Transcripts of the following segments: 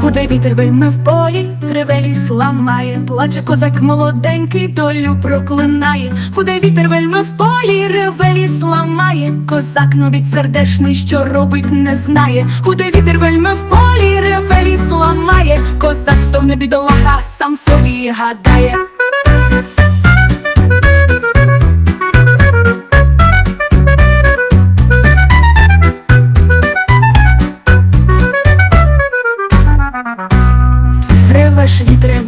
Куди вітер виме в полі, криве ліс ламає, плаче козак молоденький, долю проклинає, Куди вітер вельми в полі, реве ліс ламає, козак нудить сердешний, що робить, не знає, Куди вітер вельми в полі, реве ліс ламає, козак стогне бідолаха, сам собі гадає.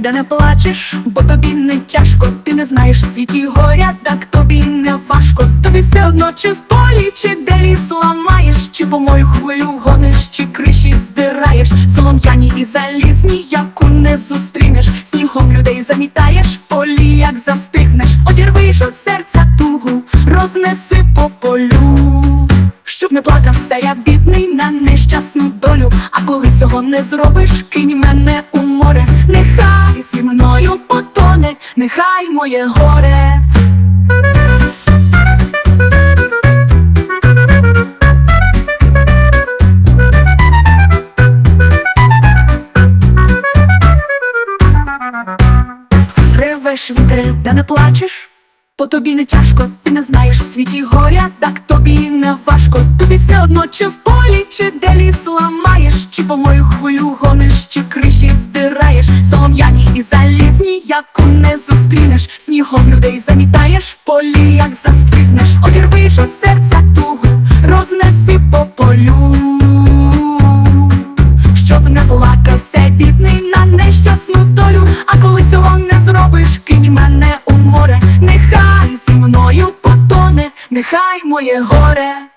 Вітре, де не плачеш, бо тобі не тяжко, ти не знаєш в світі горя, так тобі не важко. Тобі все одно, чи в полі, чи де ліс ламаєш, чи по мою хвилю гониш, чи криші здираєш, солом'яні і залізні, яку не зустрінеш, снігом людей замітаєш, в полі, як застигнеш, одірвиш від серця тугу, рознеси по полю. Щоб не плакався я бідний на нещасну долю, а коли цього не зробиш, кинь мене моє горе. Ревеш вітре, та не плачеш, по тобі не тяжко, ти не знаєш в світі горя, так тобі не важко. Тобі все одно, чи в полі, чи де ліс ламаєш, чи по мою хвилю гониш, чи криші здираєш, солом'яні і залізні, яку не зустрінеш, людей замітаєш в полі, як застигнеш, одірвиш от серця тугу, рознеси по полю щоб не плакався бідний на нещасну долю. А коли цього не зробиш, кинь мене у море, нехай зі мною потоне, нехай моє горе.